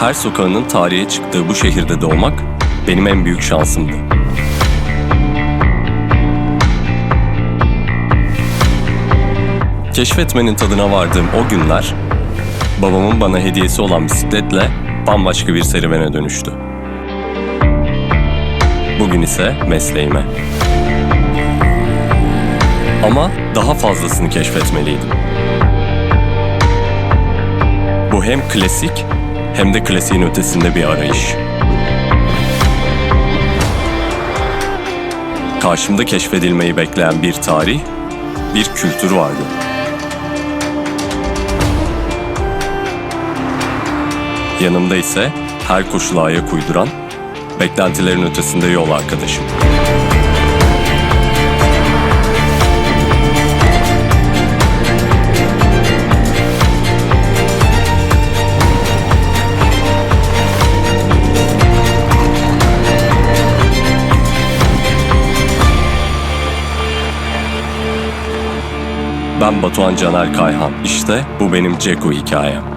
Her sokağının tarihe çıktığı bu şehirde doğmak benim en büyük şansımdı. Keşfetmenin tadına vardığım o günler, babamın bana hediyesi olan bisikletle bambaşka bir serüvene dönüştü. Bugün ise mesleğime. Ama daha fazlasını keşfetmeliydim. Bu hem klasik hem de klasiğin ötesinde bir arayış. Karşımda keşfedilmeyi bekleyen bir tarih, bir kültür vardı. Yanımda ise her koşula ayak uyduran, beklentilerin ötesinde yol arkadaşım. Ben Batuhan Caner Kayhan. İşte bu benim Ceko hikayem.